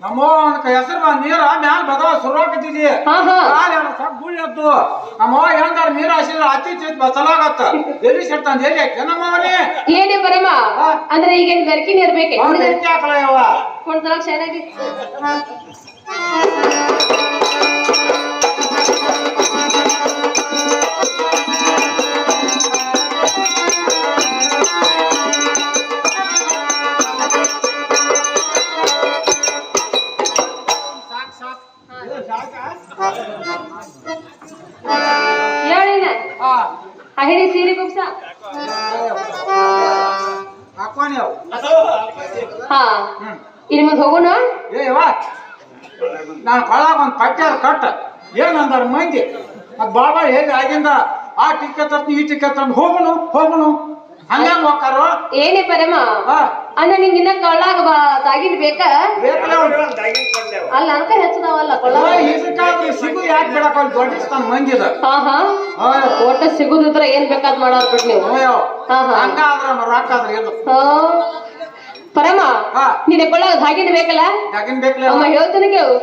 ನಮ್ಮವ್ವ ಒಂದ್ ಹೆಸರು ನೀರ ಮ್ಯಾಲ ಬದವ ಸುರಾಕತ್ತಿದಿ ಹಾ ಹಾ. ಕಾಲ್ ಎರಡು ಸ್ವಲ್ಪ ಗುಳ್ಳೆದ್ದು ನಮ್ಮವ್ವ ಏನಂದಾರ ನೀರ್ ಹಸಿದ್ರ ಅತಿ ಚಿತ್ ಬಸಲಾಗತ್ತ ಎಲ್ಲಿ ಸಿಡ್ತಾಂದ ಎಲ್ಲಿ ಹಾಕ್ಯ ನಮ್ಮವನೇ ಏನೇ ಬರಮ್ಮ ಅಂದ್ರೆ ಈಗೇನ್ ಗರ್ಕಿನ ಇರ್ಬೇಕೆ ಅವ್ನ ಎಲ್ಲಿ ಹಾಕಲ ಯವ್ವ ಒಂದ್ ಸಲ ಚೆನ್ನಾಗಿ ಸಾಕ್ ಸಾಕ್ ಇದು ಸಾಕಾ? ಹೇಳಿನ ಆ, ಆ ಹಿಡಿ ಸೀರೆ ಹಾಕ್ವಾನಿ ಹಾ. ಇನ್ ಮುಂದ್ ಹೋಗೋಣ? ನಾನು ಕೊಳಗ ಒಂದು ಕಟ್ಟಾರ ಕಟ್ಟ. ಏನಂದಾರ ಮಂದಿ ಅದು ಬಾಬಾ ಹೇಗೆ ಆಗಿಂದ ಆ ಟಿಕ್ಕ ತರ್ತೀನಿ, ಈ ಟಿಕ್ಕ ತಂದು ಹೋಗೋಣ ಹೋಗುನು ಹಂಗಂಗ್ ಹೋಗ್ತಾರೋ? ಏನೇ ಪರಮ. ಹಾ. ಅಣ್ಣ ನಿಂಗ ಇನ್ನ ಕೊಳ್ಳಾಗ ಬಾ ತಾಗಿನ್ ಬೇಕಾ? ಅಲ್ಲ ಅನ್ಕ ಹೆಚ್ಚದಾವಲ್ಲ ಸಿಗು ಯಾಕೆ ಬಿಡಕ್ ಅಲ್ಲಿ ದೊಡ್ಡಿಸ್ತಾನ ಮಂದಿದ ಹಾ ಹಾ. ಒಟ್ಟ ಸಿಗುದಿದ್ರ ಏನ್ ಬೇಕಾದ್ ಮಾಡೋರ್ ಬಿಡ್ ನೀವು. ರೊಕ್ಕ ಆದ್ರೆ ಏನು ಪರಮ ನೀನೆ ನಿನ್ನ ಕೊಳ್ಳಾಗ ಹಾಗಿನ ಬೇಕಲ್ಲ? ಬೇಕಲ್ಲ? ಅಮ್ಮ ಹೇಳ್ತಾನೆ ಕೇಳು.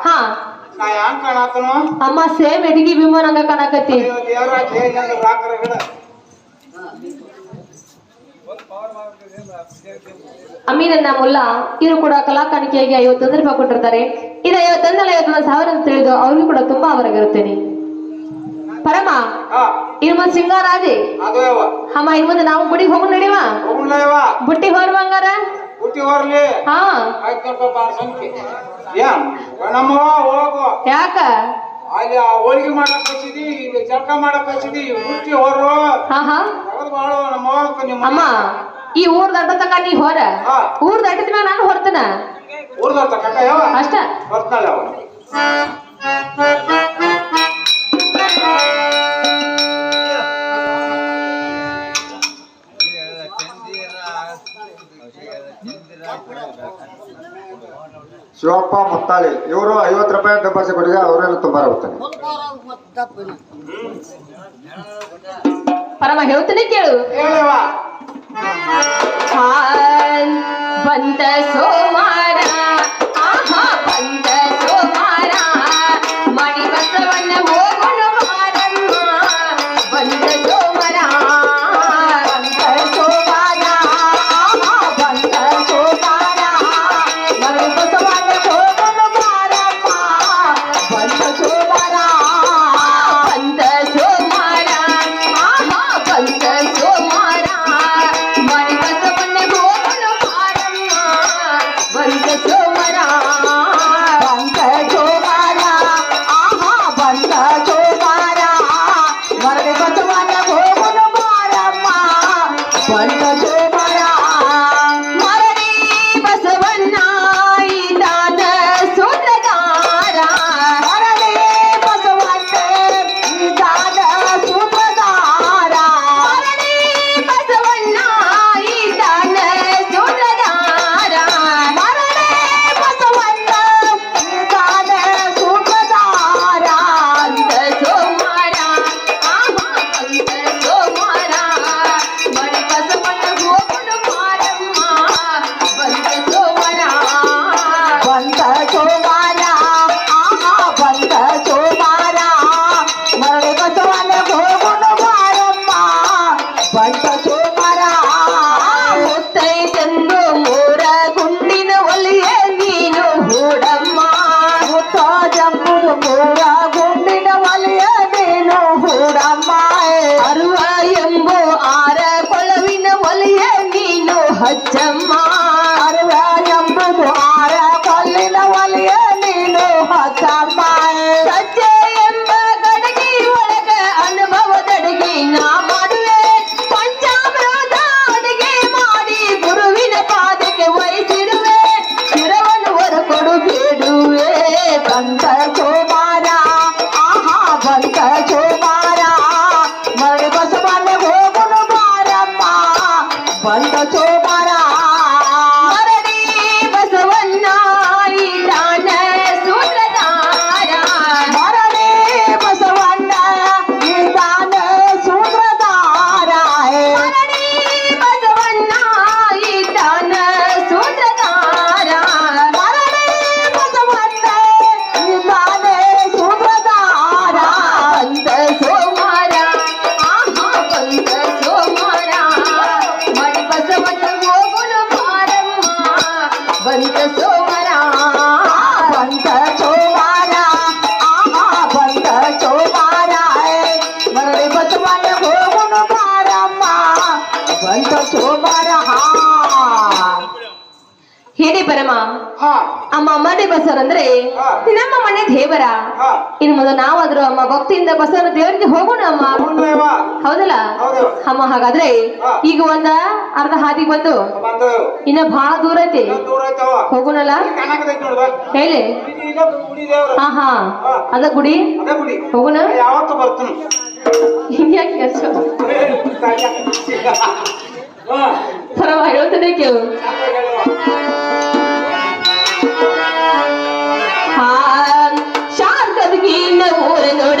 ಹಾ. ನಾ ಹ್ಯಾಂಗ್ ಕಾಣತನು ಅಮ್ಮ ಸೇಮ್ ಎಡಗಿ ವಿಮಾನ ಹಂಗ ಕಾಣಕತ್ತಿ ದೇವ್ರ ಅಮ್ಮಿ ಮುಲ್ಲ ಇವರು ಕೂಡ ಕಲಾ ಕಾಣಿಕೆಯಾಗಿ ಐವತ್ತೊಂದು ರೂಪಾಯಿ ಕೊಟ್ಟಿರ್ತಾರೆ ಇದು ಐವತ್ತೊಂದಲ್ಲ ಐವತ್ತೊಂದು ಸಾವಿರ ಅಂತ ತಿಳಿದು ಅವ್ರಿಗೂ ಕೂಡ ತುಂಬಾ ಅವರಾಗಿರುತ್ತೇನೆ ಪರಮ ಇರ್ಮ ಸಿಂಗಾರಾದಿ ಅಮ್ಮ ಇನ್ ಮುಂದೆ ನಾವು ಗುಡಿಗೆ ಹೋಗು ಯವ್ವ ಬುಟ್ಟಿ ಹೊರ ಹೊರ್ಲಿ. ಹಾ. ಆಯ್ತು ಬಾರ್ ಸಂಖ್ಯೆ. ಏನ್ ನಮ್ಮ ಹೋಗು. ಯಾಕ? ಅಲ್ಲಿ ಆ ಹೋಳಿಗೆ ಮಾಡಕ್ ಹಚ್ಚಿದಿ ಜಳಕ ಮಾಡಕ್ ಹಚ್ಚಿದಿ ಹುಟ್ಟಿ ಹೊರು ಹಾ ಹಾ. ತೆಗೆದು ಬಾಳು ನಮ್ಮ ಅವ್ವಕ್ಕ ನಿಮ್ಮ ಅಮ್ಮ ಈ ಊರ್ ದಡ್ಡ ತಕ ನೀ ಹೊರ. ಹಾ. ಊರ್ ದಡ್ಡದ ಮ್ಯಾಗ ನಾನು ಹೊರ್ತನ. ಊರ್ದತ್ತ ಕಟ್ಟ ಯಾವ? ಅಷ್ಟ. ಬರ್ತಾಳೆ ಅವ ಶಿವಪ್ಪ ಮುತ್ತಾಳಿ ಇವರು ಐವತ್ತು ರೂಪಾಯಿ ಡಬ್ಬರ್ಸಿ ಕೊಟ್ಟಿದೆ ಅವರೆಲ್ಲ ತುಂಬಾ ಹೋಗ್ತಾರೆ ಪರಮ ಹೇಳ್ತೀನಿ ಕೇಳು. ಹೇಳವ. ಸೋ ಬಂದ 怎么 ಇಲ್ಲಿಂದ ಬಸವನ ದೇವರಿಗೆ ಹೋಗೋಣ ಅಮ್ಮ. ಹೌದಲ್ಲ? ಅಮ್ಮ ಹಾಗಾದ್ರೆ ಈಗ ಒಂದ ಅರ್ಧ ಹಾದಿಗೆ ಬಂದು. ಇನ್ನ ಬಹಳ ದೂರ ಐತಿ. ಹೋಗೋಣಲ್ಲ? ಹೇಳಿ. ಹಾ ಹಾ. ಅದ ಗುಡಿ? ಹೋಗೋಣ. ಹಿಂಗ್ಯಾಕೆ ಪರವಾಗಿ ಹೇಳ್ತದೆ ಕೇಳು. ಶಾಂತದಗಿ ಊರ ನೋಡ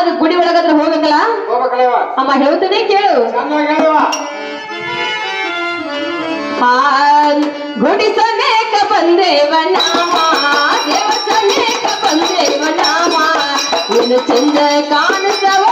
ಅದು ಗುಡಿ ಒಳಗಾದ್ರೆ ಹೋಗಂಗಲ್ಲ? ಅಮ್ಮ ಹೇಳ್ತಾನೆ ಕೇಳು. ಗುಡಿಸಲೇಕ ಬಂದೇವ ನಾಮ. ದೇವಸಲೇಕ ಬಂದೇವ ಚಂದ ಕಾಣಿಸವ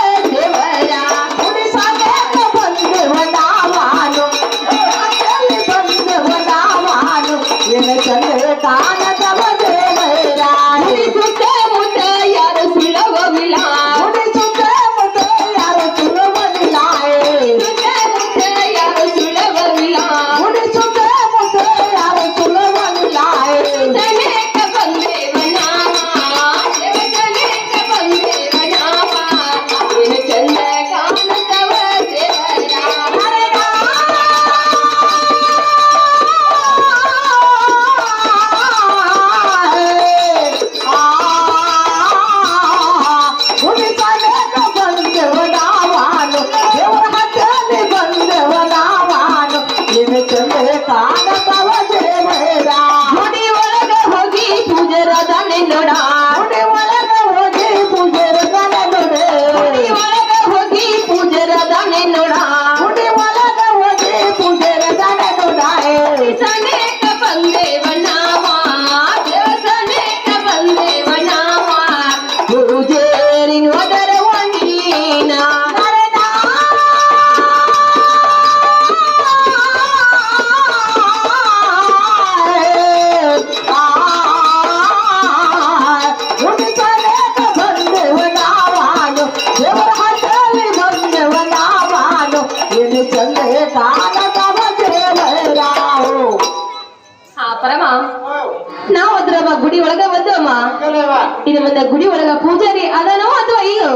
ಇದು ಮತ್ತೆ ಗುಡಿ ಒಳಗ ಪೂಜಾರಿ ಅದನೋ ಅಥವಾ ಅಯ್ಯೋ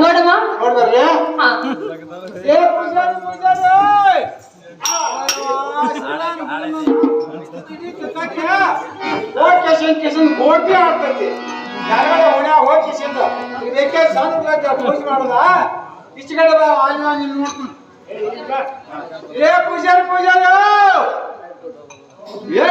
ನೋಡಮ್ಮ. ಕಿಶನ್ ಕಿಶನ್ ಗೋಟಿ ಆಡ್ತೈತಿ. ಯಾರ್ಯಾರ ಓಣ್ಯ ಹೋಗಿ ಇದಕ್ಕೆ ಸಣ್ಣ ಪೂಜೆ ಮಾಡೋದ? ಇಷ್ಟು ಕಡೆ ಆಯ್ನ ನೀನು ನೋಡ್ತೀನಿ ಏ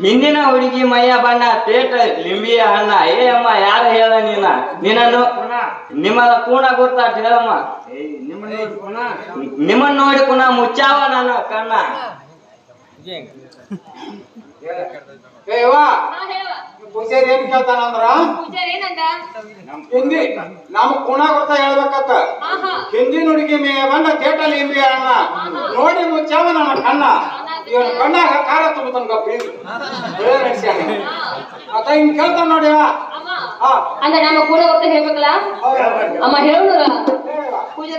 ಹಿಂದಿನ ಹುಡುಗಿ ಮೈಯ ಬಣ್ಣ ತೇಟ ಲಿಂಬಿಯ ಅಣ್ಣ ಏ ಅಮ್ಮ ಯಾರ ಹೇಳ ನೀನ? ನಿನ್ನನ್ನು ನಿಮ್ಮ ಕೂಣ ಗೊತ್ತಾಟ ಹೇಳಮ್ಮ ನಿಮ್ಮನ್ನ ನೋಡಿ ಕುಣ ಮುಚ್ಚಾವ ನನ್ನ ಕಣ್ಣ. ಏನ್ ಕೇಳ್ತಾನಂದ್ರ ಹಿಂದಿ ನಮ್ ಕುಣ ಗೊತ್ತ ಹೇಳ್ಬೇಕತ್ತ ಹಿಂದಿನ ಹುಡುಗಿ ಮೇ ಬಂದ ತೇಟಲ್ಲಿ ಹಿಂದಿ ಅಣ್ಣ ನೋಡಿ ಮುಚ್ಚಾವ ನನ್ನ ಕಣ್ಣ. ಇವನ್ ಕಣ್ಣಾಗ ಕಾರ ತುಂಬ ಗಪ್ಪ ಮತ್ತ ಹಿಂಗ್ ಕೇಳ್ತಾನ ನೋಡಿ ಅಂದ್ರೆ ನಮ್ಮ ಕೂಡ ಗೊತ್ತ ಹೇಳ್ಬೇಕಲ್ಲ? ಅಮ್ಮ ಹೇಳು. ಪೂಜೆ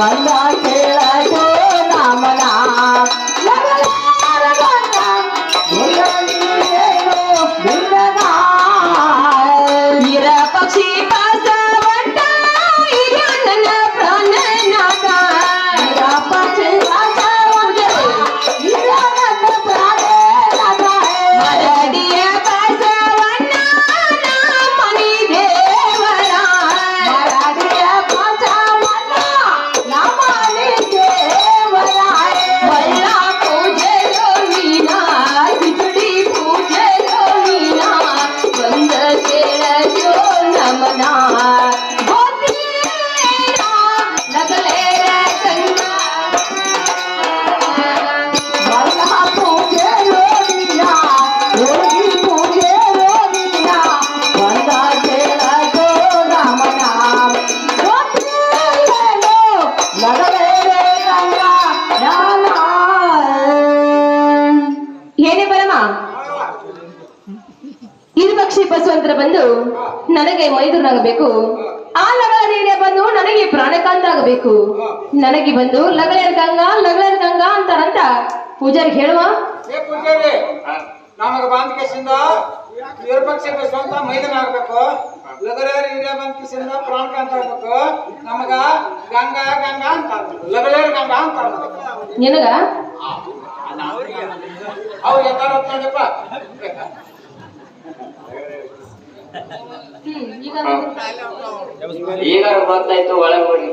ಬಂದ ಕೇಳೋ ಮೈದುನಾಗಬೇಕು ಆ ಲಗಳ ನೀನೆ ಬಂದು ನನಗೆ ಪ್ರಾಣಕಾಂತ ಆಗಬೇಕು. ನನಗೆ ಬಂದು ಲಗಳೇರ್ ಗಂಗಾ ಲಗಳೇರ್ ಗಂಗಾ ಅಂತಾರಂತ ಪೂಜಾರಿ ಹೇಳುವ? ನಮಗ ಬಂದ ಕೇಸಿಂದ ವಿರಪಕ್ಷ ಸ್ವಂತ ಮೈದಾನ ಆಗ್ಬೇಕು. ಲಗಲೇರ್ ಹಿರಿಯ ಬಂದ ಕೇಸಿಂದ ಪ್ರಾಣಕಾಂತ ಆಗ್ಬೇಕು. ನಮಗ ಗಂಗಾ ಗಂಗಾ ಅಂತ ಲಗಲೇರ್ ಗಂಗಾ ಅಂತ ನಿನಗ? ಅವ್ರು ಎತ್ತಾರ ನೋಡಪ್ಪ ಈಗ ಗೊತ್ತಾಯ್ತು ಒಳಗ್ ಹೋಗಿ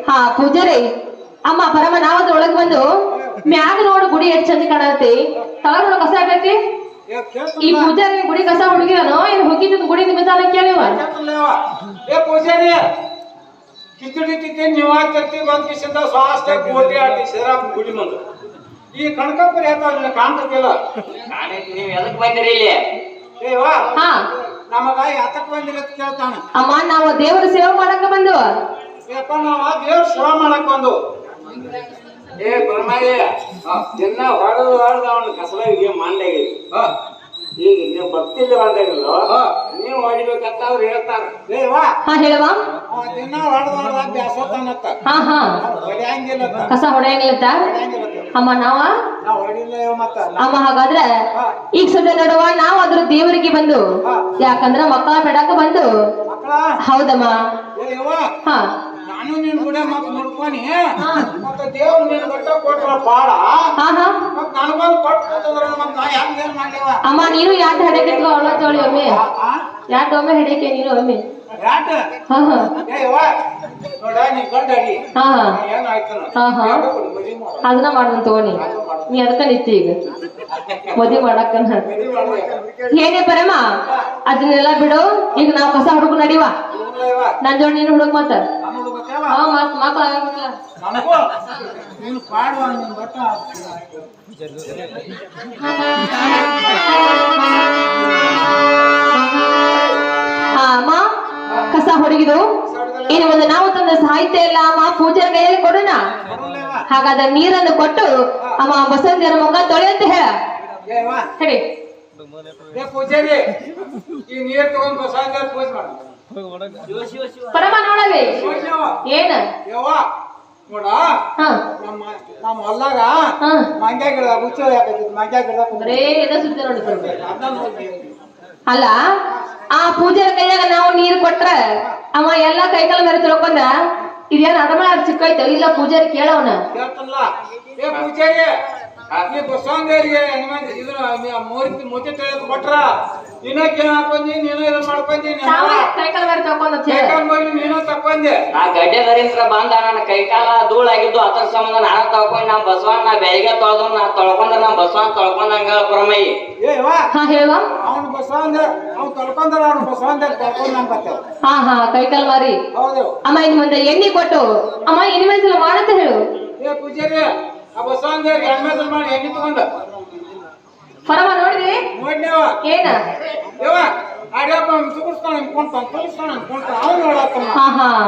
ಹಾ. ಪೂಜಾರಿ ಅಮ್ಮ ಪರಮ ನಾವದ ಒಳಗ್ ಬಂದು ಮ್ಯಾಗ ನೋಡು ಗುಡಿ ಎಷ್ಟ್ ಚಂದ ಕಾಣತಿ ತಳ ನೋಡು ಕಸ ಆಗೈತಿ. ಈ ಪೂಜಾರಿ ಗುಡಿ ಕಸ ಹುಡುಗಿರನು ಏನ್ ಹೋಗಿದ್ದು ಗುಡಿ ನಿಮಿತ್ತಾನ ಕೇಳಿವ ಪೂಜಾರಿ ಕಿಚಡಿ ತಿತ್ತಿ ನೀವು ಆಗ್ತಿರ್ತಿ ಬಂದ ಕೇಸಿಂದ ಸ್ವಾಸ್ಥ ಕೋಟಿ ಆಡ್ತಿ ಸಿದ್ದರಾಮ ಗುಡಿ ಮಂದು ಈ ಕಣಕಪ್ಪರಿ ಹೇಳ್ತಾವ ಕಾಣ್ತತಿಲ್ಲ. ಕಾಣೈತಿ ನೀವ್ ಎದಕ್ ಬಂದಿರಿ ಇಲ್ಲಿ? ಏ ವಾ ಹಾ. ನಮಗ ಯಾತಕ್ ಬಂದಿರತ್ ಕೇಳ್ತಾನ. ಅಮ್ಮ ನಾವು ದೇವರ ಸೇವೆ ಮಾಡಕ ಬಂದು ಯಪ್ಪ ನಾವ ದೇವ್ರ ಸೇವೆ ಮಾಡಕ್ ಬಂದು ಏ ಬ್ರಹ್ಮಯ್ಯ ದಿನ ಹೊಡೆದು ಹೊಡೆದು ಅವನ ಕಸಲಿಗೆ ಮಂಡೆಗೆ ಈಗ ನೀವು ಭಕ್ತಿಲಿ ಬಂದಾಗಿಲ್ಲ. ನೀವು ಹೊಡಿಬೇಕಂತ ಅವ್ರು ಹೇಳ್ತಾರ. ಏ ವಾ. ಹಾ ಹೇಳುವ ಅವ ದಿನ ಹೊಡೆದ ಬ್ಯಾಸೋತಾನತ್ತ ಹಾ ಹಾ. ಹೊಡ್ಯಾಂಗಿಲ್ಲತ್ತ. ಕಸ ಹೊಡೆಯಂಗಿಲ್ಲತ್ತ? ಹೊಡ್ಯಾಂಗಿಲ್ಲತ್ತ. ಅಮ್ಮ ನಾವ? ನಾ ಹೊಡಿಲ್ಲ ಇವ ಮತ್ತ. ಅಮ್ಮ ಹಾಗಾದ್ರೆ ಈಗ ಸದ್ಯ ನಡುವ ನಾವು ಅದ್ರ ದೇವರಿಗೆ ಬಂದು ಯಾಕಂದ್ರ ಮಕ್ಕಳ ಬೇಡಕ್ಕ ಬಂದು. ಮಕ್ಕಳ? ಹೌದಮ್ಮ. ಏ ಹಾ. ನಾನು ನಿನ್ ಕೂಡ ಮತ್ ನೋಡ್ಕೊನಿ. ಮತ್ತ ದೇವ್ರು ನಿನ್ ಗಟ್ಟ ಕೊಟ್ರ ಬಾಳ ಮತ್ ನನಗೊಂದು ಕೊಟ್ಟು ಮತ್ ನಾ ಯಾಕ ಏನ್ ಮಾಡ್ಲೇವ? ಅಮ್ಮ ನೀನು ಯಾಕೆ ಹಡಕಿತ್ಕೋ ಅವಳ ತೋಳಿ ಒಮ್ಮೆ? ಯಾಕೆ ಯಾಟ್ ಒಮ್ಮೆ ಹಿಡಿಯಕ್ಕೆ ನೀನು ಒಮ್ಮೆ? ಯಾಟ ಹಾ ಹಾ. ಏ ಯವ್ವ ನೋಡ ನೀ ಗಂಡ ಅಡಿ ಹಾ ಹಾ. ಏನಾಯ್ತು ಹಾ, ಹಾ. ಅದನ್ನ ಮಾಡೋಣ ತಗೋನಿ ನೀ ಅದಕ್ಕ ನಿತ್ತಿ ಈಗ. ಮದ್ವಿ ಮಾಡಕ್ಕ ಏನೇ ಪರಮ ಅದನ್ನೆಲ್ಲ ಬಿಡು. ಈಗ ನಾವು ಹೊಸ ಹುಡುಗ ನಡಿವ ನನ್ ಜೋಡಿ ನೀನು ಹುಡುಗ ಮತ್ತ ನಾನು ಪಾಡುವ ಅಮ್ಮ ಕಸ ಹೊಡಗಿದು. ಏನು ಒಂದು ನಾವು ತಂದ ಸಾಹಿತ್ಯ ಎಲ್ಲ ಅಮ್ಮ ಪೂಜೆ ಕೈಯಲ್ಲಿ ಕೊಡೋಣ? ಹಾಗಾದ್ರೆ ನೀರನ್ನು ಕೊಟ್ಟು ಅಮ್ಮ ಬಸವಂತಿಯರ ಮಗ ತೊಳೆ ಅಂತ ಹೇಳ. ಹೇಳಿ. ಪೂಜಾರಿ ಈ ನೀರ್ ತಗೊಂಡು ಬಸವಂತ ಪೂಜೆ ಮಾಡು. ಪರಮ ಏನ? ನೋಡ ನಮ್ಮ ನಮ್ಮ ಹೊಲ್ದಾಗ ಹಾ. ಮಂಗ್ಯ ಗಿಡ ಹುಚ್ಚ ಯಾಕೈತಿ ಮಂಗ್ಯ ಗಿಡ ಬರೇ ಇದ ಸುದ್ದಿ ನೋಡಿ ಬರೋದು. ಅದನ್ನ ಅಲ್ಲ ಆ ಪೂಜೆ ಕೈಯಾಗ ನಾವು ನೀರು ಕೊಟ್ರ ಅವ ಎಲ್ಲಾ ಕೈಕಾಲ ಮೇಲೆ ತಿಳ್ಕೊಂಡ ಇದೇನ್ ಅಡಮಳ ಸಿಕ್ಕೈತೆ ಇಲ್ಲ ಪೂಜಾರಿ ಕೇಳವನ? ಕೇಳ್ತಲ್ಲ ಏ ಪೂಜಾರಿ ನೀ ಬಸವಂತರಿಗೆ ಇದು ಮೂರ್ತಿ ಮುಚ್ಚೆ ತಿಳಿದು ಕೊಟ್ರ ನೀನ ಕೇಳ ಹಾಕೊಂಡಿ ನೀನು ಇದನ್ನ ಮಾಡ್ಕೊಂಡಿ ತಾವ ಕೈಕಾಲ ಮೇಲೆ ತಿಳ್ಕೊಂಡ ಬಂದು ಹೇಳ ನೀನು ತಕೊಂಡೆ ನಾ ಗಡ್ಡೆ ಧರಿಂತ್ರ ಬಂದ ನನ್ನ ಕೈಕಾಲ ಧೂಳಾಗಿದ್ದು ಅದ್ರ ಸಂಬಂಧ ನಾನು ತಳ್ಕೊಂಡ್ ನಾ ಬಸವಣ್ಣ ನಾ ಬೆಳಗ್ಗೆ ತೊಳೆದು ನಾ ತೊಳ್ಕೊಂಡ ನಾ ಬಸವಣ್ಣ ತೊಳ್ಕೊಂಡಂಗ ಪುರಮಯ್ಯ ಏ ವಾ ಹಾ ಹೇಳುವ ಅವ್ನು ಬಸವಂದ ಅವ್ನು ತಳ್ಕೊಂಡ್ರ ಅವ್ನು ಬಸವಂತ ತಳ್ಕೊಂಡ್ ನಂಬತ್ತೆ ಹಾ ಹಾ ಕೈಕಾಲ ಮಾರಿ. ಹೌದು. ಅಮ್ಮ ಇನ್ ಮುಂದೆ ಎಣ್ಣೆ ಕೊಟ್ಟು. ಅಮ್ಮ ಇನ್ ಮಾಡಂತ ಹೇಳು. ಏ ಪೂಜಾರಿ ಪರಮ ನೋಡ್ನೇವ? ಏನ?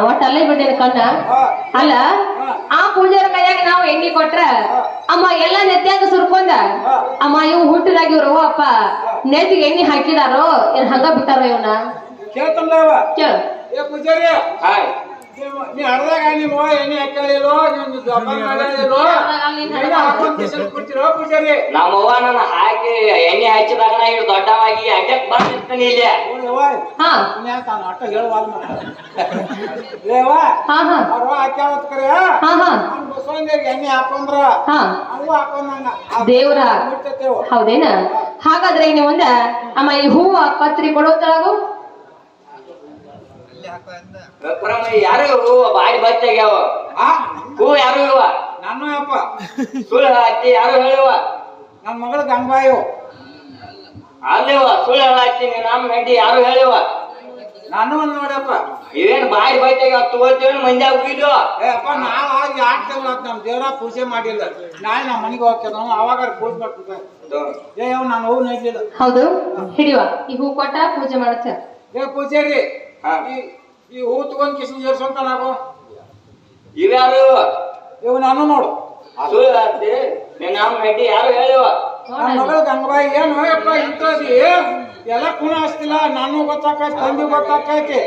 ಒಟ್ಟ ಅಲ್ಲೇ ಬಿಟ್ಟಿನ ಕಣ್ಣ ಅಲ್ಲ ಆ ಪೂಜಾರ ಕೈಯಾಗ ನಾವು ಎಣ್ಣೆ ಕೊಟ್ರ ಅಮ್ಮ ಎಲ್ಲ ನೆತ್ತಿಯಾಗ ಸುರ್ಕೊಂಡ ಅಮ್ಮ ಇವ್ ಹುಟ್ಟಿದಾಗ ಇವ್ರು ಅಪ್ಪ ನೆತ್ತಿಗೆ ಎಣ್ಣೆ ಹಾಕಿದಾರೋ ಏನ್ ಹಂಗ ಬಿಟ್ಟಾರ ಇವನ? ಕೇಳ್ತಲ್ಲ ಕೇಳ. ಏ ಪೂಜಾರಿ ಹಾಯ್. ನೀ ಅರ್ಧಾಗ ನೀವು ಎಣ್ಣೆ ಹಾಕಲಿಲ್ಲೋ ನಿಮ್ದು ಎಣ್ಣೆ ಹಾಕೊಂಡ್ ಕಿಶನ್ ಕೊಡ್ತೀರೋ ಪೂಜಾರಿ? ನಮ್ಮವ್ವ ನನ್ನ ಹಾಕಿ ಎಣ್ಣೆ ಹಚ್ಚಿದಾಗ ನಾ ದೊಡ್ಡವಾಗಿ ಅಡ್ಡಕ್ ಬಂದಿರ್ತೀನಿ ಇಲ್ಲಿ. ತಾನು ಅಟ್ಟ ಅವ್ರ ಹಾಕ್ಯಾವತ್ ಕರೆ? ಎಣ್ಣೆ ಹಾಕೊಂಡ್ರ? ಅವು ದೇವ್ರ. ಹೌದೇನ? ಹಾಗಾದ್ರೆ ಇನ್ನು ಮುಂದೆ ಅಮ್ಮ ಈ ಹೂವ ಪತ್ರಿ ಕೊಡೋತಳಗು ಪರಮಯ್ಯ ಯಾರು ಹೂ ಬಾಡಿ ಆ? ಹೂ ಯಾರು ಇಲ್ವ ನಾನು ಅಪ್ಪ. ಸುಳ್ಳು ಹತ್ತಿ ಯಾರು ಹೇಳುವ ನನ್ನ ಮಗಳ ಗಂಗಾಯು ಅಲ್ಲಿವ ಸುಳ್ಳು ಹೇಳತ್ತಿ ನಮ್ಮ ಹೆಂಡಿ ಯಾರು ಹೇಳುವ? ನಾನು ಒಂದ್ ನೋಡಪ್ಪ. ಇವೇನ್ ಬಾಯಿ ಬೈತಾಗ ತಗೋತೇವೆ ಮಂದ್ಯಾಗ ಹೋಗಿದ್ವು ಏ ಅಪ್ಪ ನಾವು ಆಗ ಯಾಕೆ ತಗೊಳತ್ ನಮ್ಮ ದೇವ್ರ ಪೂಜೆ ಮಾಡಿಲ್ಲ. ನಾಳೆ ನಮ್ಮ ಮನೆಗೆ ಹೋಗ್ತೇವೆ ನಾವು ಅವಾಗ ಪೂಜೆ ಮಾಡ್ಬಿಟ್ಟು ಏ ಅವ್ ನಾನು ಹೋಗಿ ನೋಡ್ಲಿಲ್ಲ. ಹೌದು. ಹಿಡಿಯುವ. ಈ ಹೂ ಕೊಟ್ಟ ಪೂಜೆ ಮಾಡತ್ತ. ಏ ಪೂಜೆ ಹಾ. ಈ ಹೂ ತಗೊಂಡ್ ಕಿಸಿನ ಏರ್ಸಂತ ನಾವು. ಇವ್ಯಾರು? ಇವ ಇವ್ ನಾನು ನೋಡು. ಅದು ಹತ್ತಿ ನಿನ್ನ ನಮ್ಮ ಹೆಂಡಿ ಯಾರು ಹೇಳಿವ ನನ್ನ ಮಗಳು ಗಂಗಬಾಯಿ ಏನು ಹೋಯಪ್ಪ ಇಂಥದಿ ಎಲ್ಲ ಕುಣ ಹಚ್ತಿಲ್ಲ ನಾನು ಗೊತ್ತಾಕೈತಿ ತಂದಿ ಗೊತ್ತಾಕೈತಿ.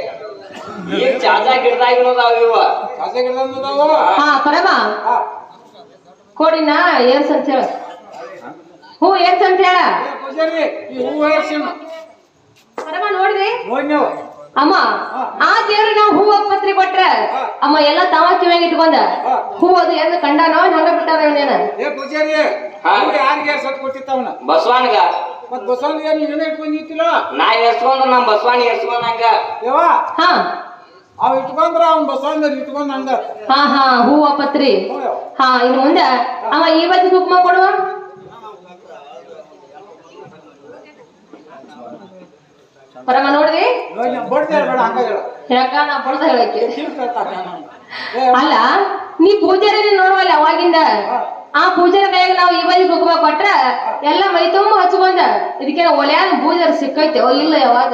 ಈಗ ಚಾಚಾ ಗಿಡದಾಗಿರೋದಾವ ಇವ. ಕಸಗಿಲ್ಲದಾವು ಹಾ. ಪರಮ. ಕೋಡಿನ ಏರ್ಸ್ ಅಂತ ಹೇಳ. ಹೂ ಏನ್ ಅಂತ ಹೇಳ. ಪೂಜಾರಿ ಈ ಹೂ ಏರ್ಸಿನ. ಪರಮ ನೋಡ್ರಿ. ನೋಡಿ ನೀವು. ಅಮ್ಮ ಆ ದೇವ್ರ ನಾವು ಹೂವ ಪತ್ರಿ ಕೊಟ್ರ ಅಮ್ಮ ಎಲ್ಲ ತಾವ ಕಿವಿಯಾಗ ಇಟ್ಕೊಂಡ. ಹೂ. ಅದು ಎಂದು ಕಂಡಾನೋ ಹಂಗ ಬಿಟ್ಟಾರ ಇವನೇನ? ಏ ಪೂಜಾರಿ ಯಾರಿಗೆ ಏರ್ಸತ್ ಕೊಟ್ಟಿತ್ತವನ? ಬಸವನ್ಗ. ಮತ್ ಬಸವನ್ ಏನ್ ನೀನೇ ಇಟ್ಕೊಂಡ್ ನಾ ಎರ್ಸ್ಕೊಂಡ್ರ ನಮ್ ಬಸವಣ್ಣ ಎರ್ಸ್ಕೊಂಡಂಗ ಯವ್ವ ಹಾ. ಅವ್ ಇಟ್ಕೊಂಡ್ರ ಅವ್ನ ಬಸವಣ್ಣ ಇಟ್ಕೊಂಡಂಗ ಹಾ ಹಾ ಹೂವ ಪತ್ರಿ ಹಾ ಇನ್ನು ಮುಂದೆ ಅವ ಇವತ್ತು ಕುಕ್ಮ ಕೊಡುವ? ಪರಮ ನೋಡ್ರಿ ಯಾಕ ನಾ ಬಡ್ದ ಹೇಳಕ್ಕೆ ಅಲ್ಲ ನೀ ಪೂಜಾರಿ ನೋಡುವಲ್ಲ ಅವಾಗಿಂದ ಆ ಪೂಜಾರ ಕೈಯಾಗ ನಾವು ಇವತ್ತು ಕುಕ್ಮ ಕೊಟ್ರ ಎಲ್ಲ ಮೈ ತುಂಬ ಹಚ್ಕೊಂಡ. ಇದಕ್ಕೆ ಒಳ್ಯಾನ ಪೂಜಾರ ಸಿಕ್ಕೈತೆ. ಓ ಇಲ್ಲ ಯಾವಾಗ?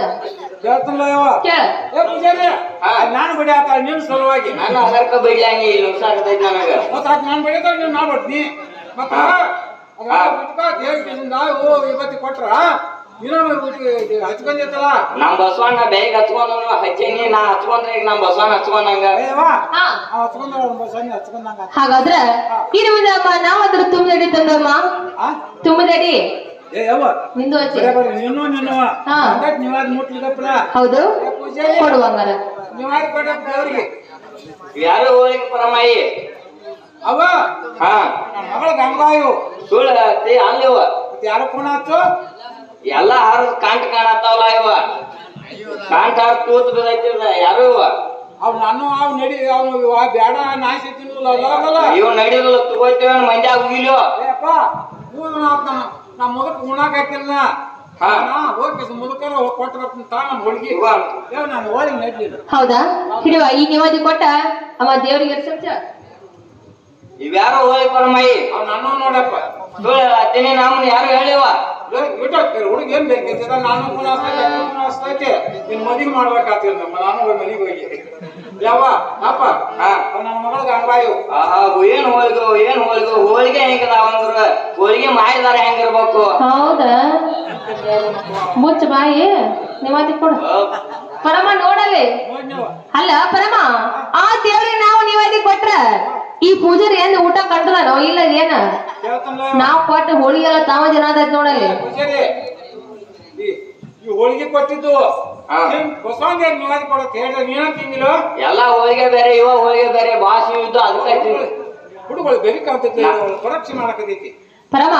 ನಾನು ನಿನ್ ಸಲುವಾಗಿ. ನನ್ನ ಅದರ್ಕ ಬೈಲಂಗಿ ಇಲ್ಲಿ ಉಸಾಕತೈತಿ ನನಗ. ಮತ್ತ ಆತ ನಾನು ನೀವು ನಾ ಮತ್ತ ಓ ಇವತ್ತಿ ಕೊಟ್ರ. ನಮ್ ಬಸವಣ್ಣ ಬೇಗ ಹಚ್ಕೊಂಡ್ ಹಚ್ಚೇನಿ ನಾ ಹಚ್ಕೊಂಡ್ರೆ ಈಗ ನಮ್ ಬಸವಣ್ಣ ಹಚ್ಕೊಂಡಂಗ ಹಾಗಾದ್ರೆ ಇರುವುದಮ್ಮ ನಾವ್ ಅದ್ರ ತುಂಬದಡಿ ತಂದಮ್ಮ ಆ? ತುಂಬದಡಿ ನಿಂದು ಹೌದು. ಕೊಡುವಂಗಾರ ಯಾರು ಹೋಳಿಗೆ ಪರಮಾಯಿ? ಅವ ಹಾ. ಮಗಳ ಗಂಗಾಯು. ಸುಳ್ಳು ಹೇಳ್ತಿ ಅವ ಯಾರು ಫೋನ್ ಹಚ್ಚು? ಎಲ್ಲ ಹಾರ ಕಾಂಟ್ ಕಾಣತ್ತಾವಲ್ಲ ಇವ? ಕಾಂಟ್ ಹಾರ ತೂತ್ ಬಿದ್ದೈತಿ ಯಾರು ಇವ? ಅವ್ ನಾನು ಅವ್ ನಡಿ ಅವ್ನು ಬೇಡ ನಾಯಿ ತಿನ್ನಲ್ಲ ಇವ್ ನಡೀರಲ್ಲ ತಗೋತೀವ ಏಪ್ಪ ಮೂರು ನಮ್ಮ ನಮ್ಮ ಮುದಕ್ ಉಣಾಕ್ ಹಾಕಿಲ್ಲ. ಹೋಗಿ ಹೌದಾ? ಹಿಡುವ ಈ ನಿವಾದಿ ಕೊಟ್ಟ ಅಮ್ಮ ದೇವರಿಗೆ ಇವ್ಯಾರು ಪರಮಾಯಿ? ಅವ್ ನನ್ನ ನೋಡಪ್ಪ. ಯಾರು ಹೇಳಿವ? ಹುಡುಗ ಏನ್ ಬೇಕೈತೆ ನಾನು ಫೋನ್ ಅಕ್ಕನ ಫೋನ್ ನಿನ್ ಮದುವೆ ಮಾಡ್ಬೇಕಾಗ್ತಿಲ್ಲ ನಮ್ಮ ನಾನು ಹೋಗಿ ಮನೆಗೆ ಹೋಗಿ. ಯಾವ ಅಪ್ಪ ನನ್ನ ಮಗಳ ಗಂಗಾಯು ಆಹಾ ಏನ್ ಹೋಳಿಗೆ ಏನ್ ಹೋಳಿಗೆ ಹೋಳಿಗೆ ಹೆಂಗಿಲ್ಲ ಅಂದ್ರ ಹೋಳಿಗೆ ಮಾಡಿದಾರ ಹೆಂಗಿರ್ಬೇಕು? ಹೌದಾ? ಮುಚ್ಚ ಬಾಯಿ ನಿವಾದಿ ಕೊಡು. ಪರಮ ನೋಡಲಿ. ಅಲ್ಲ ಪರಮ ಆ ದೇವ್ರಿಗೆ ನಾವು ನಿವಾದಿ ಕೊಟ್ರ. ಈ ಪೂಜಾರಿ ಏನ್ ಊಟ ಕಂಡದಾನೋ ಇಲ್ಲ ಏನ? ನಾವ್ ಕೊಟ್ಟ ಹೋಳಿಗೆ ಎಲ್ಲ ತಾವ ಜನ ಆದೈತ್ ನೋಡಲ್ಲಿ. ಈ ಹೋಳಿಗೆ ಕೊಟ್ಟಿದ್ದು. ಹೊಸಂಗ ಹೇಳ್ರಿ ನೀನ ತಿಂಗಿಲ್ಲ ಎಲ್ಲಾ ಹೋಳಿಗೆ ಬೇರೆ ಇವ ಹೋಳಿಗೆ ಬೇರೆ ಭಾಷೆ ಇದ್ದು ಅದಕ್ಕೆ ಹುಡುಗಳು ಪರೀಕ್ಷೆ ಮಾಡಕತೈತಿ ಪರಮ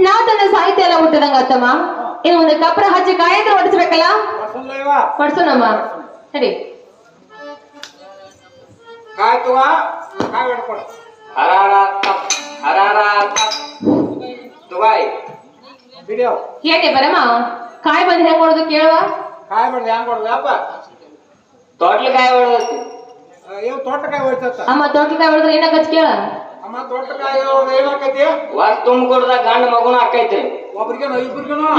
ನಾವ್ ತನ್ನ ಸಾಹಿತ್ಯ ಎಲ್ಲ ಹುಟ್ಟದಂಗ ಅತ್ತಮ್ಮ. ಇನ್ನು ಒಂದು ಕಪ್ರ ಹಚ್ಚಿ ಕಾಯಂತ್ರ ಹೊಡಿಸ್ಬೇಕಲ್ಲ? ಹೊಡ್ಸೋಣಮ್ಮ ಸರಿ. ಕಾಯ್ತುವ ಕಾಯಿ ಹಿಡ್ಕೊಡ ಹರಾರ ತಪ್ ಹರಾರ ತಪ್ ತುಗಾಯ್ ಬಿಡಿಯವ್ ಹೇಗೆ ಪರಮ ಕಾಯಿ ಬಂದ್ ಹೆಂಗ್ ಮಾಡೋದು ಕೇಳುವ? ಕಾಯಿ ಬಂದ್ರೆ ಹೆಂಗ್ ಕೊಡ್ದು? ಅಪ್ಪ. ತೊಟ್ಲಕಾಯಿ ಹೊಡೆದೈತಿ ಇವ್ ತೋಟಕಾಯಿ ಹೋಯ್ತತ್ತ ಅಮ್ಮ ತೋಟಕಾಯಿ ಹೊಡೆದ್ರೆ ಏನಾಗತ್ ಕೇಳ? ಅಮ್ಮ ತೋಟಕಾಯಿ ಏನಾಕೈತಿ ವರ್ಷ ತುಂಬ ಕೊಡ್ದ ಗಂಡ ಮಗುನ ಹಾಕೈತಿ. ಒಬ್ರಿಗೇನು ಇಬ್ರಿಗೇನು?